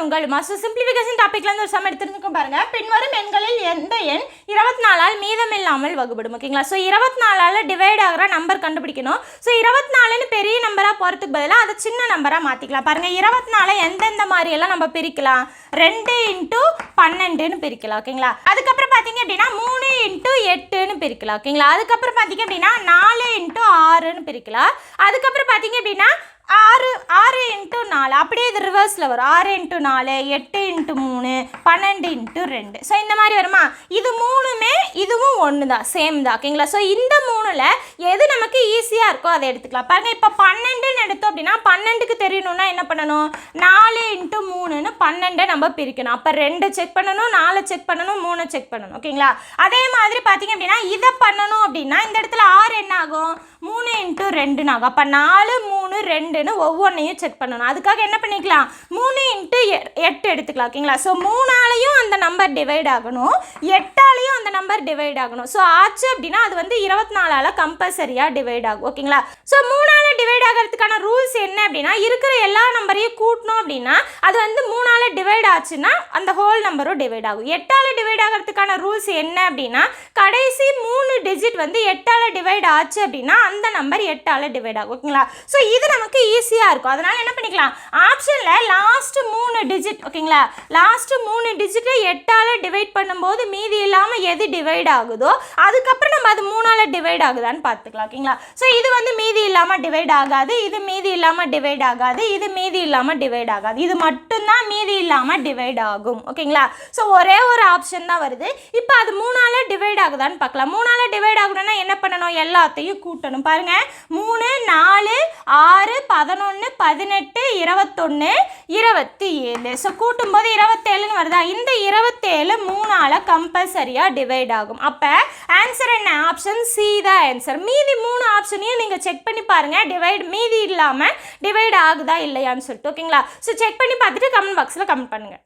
நான் உங்கள் master simplification டாப்பிக்லேருந்து ஒரு சம் எடுத்துருந்துக்கும் பாருங்கள் பின்வரும் எண்களில் எந்த எண் இருபத்தி நாலால் மீதமில்லாமல் வகுப்படும் ஓகேங்களா ஸோ இருபத்தி நாலால் டிவைட் ஆகிற நம்பர் கண்டுபிடிக்கணும். ஸோ இருபத்தி நாலுன்னு பெரிய நம்பராக போகிறதுக்கு பதிலாக அதை சின்ன நம்பராக மாற்றிக்கலாம் பாருங்கள் இருபத்தி நாலை எந்தெந்த மாதிரியெல்லாம் நம்ம பிரிக்கலாம்? ரெண்டு இன்ட்டு பன்னெண்டுன்னு பிரிக்கலாம் ஓகேங்களா அதுக்கப்புறம் பார்த்தீங்க அப்படின்னா மூணு இன்ட்டு எட்டுன்னு பிரிக்கலாம் ஓகேங்களா அதுக்கப்புறம் பார்த்தீங்க அப்படின்னா நாலு இன்ட்டு ஆறுன்னு பிரிக்கலாம். அதுக்கப்புறம் பார்த்தீங்க அப்படின்னா ஆறு ஆறு இன்ட்டு நாலு. அப்படியே இது ரிவர்ஸில் வரும். ஆறு இன்ட்டு நாலு எட்டு இன்ட்டு மூணு பன்னெண்டு இன்ட்டு ரெண்டு. ஸோ இந்த மாதிரி வருமா? இது மூணுமே இதுவும் ஒன்று தான். சேம் தான் ஓகேங்களா ஸோ இந்த மூணில் எது நமக்கு ஈஸியாக இருக்கோ அதை எடுத்துக்கலாம். பாருங்கள் இப்போ பன்னெண்டுன்னு எடுத்தோம் அப்படின்னா பன்னெண்டுக்கு தெரியணும்னா என்ன பண்ணணும்? நாலு இன்ட்டு மூணுன்னு பன்னெண்டை நம்ம பிரிக்கணும். அப்போ ரெண்டு செக் பண்ணணும் நாலு செக் பண்ணணும் மூணு செக் பண்ணணும். ஓகேங்களா அதே மாதிரி பார்த்தீங்க அப்படின்னா இதை பண்ணணும் அப்படின்னா இந்த இடத்துல ஆறு என்ன ஆகும்? மூணு இன்ட்டு ரெண்டுன்னு ஆகும். அப்போ நாலு மூணு ரெண்டுன்னு ஒவ்வொன்றையும் செக் பண்ணணும். அதுக்காக என்ன பண்ணிக்கலாம்? மூணு இன்ட்டு எட்டு எடுத்துக்கலாம் ஓகேங்களா ஸோ மூணாலையும் அந்த நம்பர் டிவைட் ஆகணும். எட்டாலையும் அந்த நம்பர் டிவைட் ஆகணும். ஸோ ஆச்சு அப்படின்னா அது வந்து இருபத்தி நாலால் கம்பல்சரியாக டிவைட் ஆகும் ஓகேங்களா ஸோ மூணால் ஆகிறதுக்கான ரூல்ஸ் என்ன அப்படின்னா இருக்கிற எல்லா நம்பரையும் கூட்டணும் அப்படின்னா அது வந்து மூணால் டிவைட் ஆச்சுன்னா அந்த ஹோல் நம்பரும் டிவைட் ஆகும். எட்டால் டிவைட் ஆகிறதுக்கான ரூல்ஸ் என்ன அப்படின்னா கடைசி மூணு டிஜிட் வந்து எட்டால் டிவைட் ஆச்சு அப்படின்னா அந்த நம்பர் எட்டால் டிவைட் ஆகும். ஓகேங்களா? ஸோ இது நமக்கு ஈஸியாக இருக்கும். அதனால் என்ன பண்ணிக்கலாம்? ஆப்ஷனில் லாஸ்ட் மூணு டிஜிட் ஓகேங்களா? லாஸ்ட் மூணு டிஜிட்டை எட்டால் டிவைட் பண்ணும்போது மீதி இல்லாமல் எது டிவைட் ஆகுதோ அதுக்கப்புறம் நம்ம அது மூணால் டிவைட் ஆகுதான்னு பார்த்துக்கலாம். ஓகேங்களா? ஸோ இது வந்து மீதி இல்லாமல் டிவைட் ஆகாது. இது மீதி இல்லாமல் டிவைட் ஆகாது இது மீதி இல்லாமல் டிவைட் ஆகாது. இது மட்டும்தான் மீதி இல்லாமல் டிவைட் ஆகும். ஓகேங்களா? ஸோ ஒரே ஒரு ஆப்ஷன் தான் வருது. இப்போ அது மூணால் டிவைட் ஆகுதான்னு பார்க்கலாம். மூணால் டிவைட் ஆகணும்னா என்ன பண்ணணும்? எல்லாத்தையும் கூட்டணும். பாருங்க. மூணு ஆறு பதினொன்று பதினெட்டு இருபத்தொன்று இருபத்தி ஏழு. ஸோ கூட்டும்போது இருபத்தேழுன்னு வருதா? இந்த இருபத்தேழு மூணால் கம்பல்சரியாக டிவைட் ஆகும். அப்போ ஆன்சர் என்ன? ஆப்ஷன் சி தான் ஆன்சர் மீதி மூணு ஆப்ஷனையும் நீங்கள் செக் பண்ணி பாருங்கள் டிவைட் மீதி இல்லாமல் டிவைட் ஆகுதா இல்லையான்னு சொல்லிட்டு ஓகேங்களா ஸோ செக் பண்ணி பார்த்துட்டு கமெண்ட் பாக்ஸில் கமெண்ட் பண்ணுங்கள்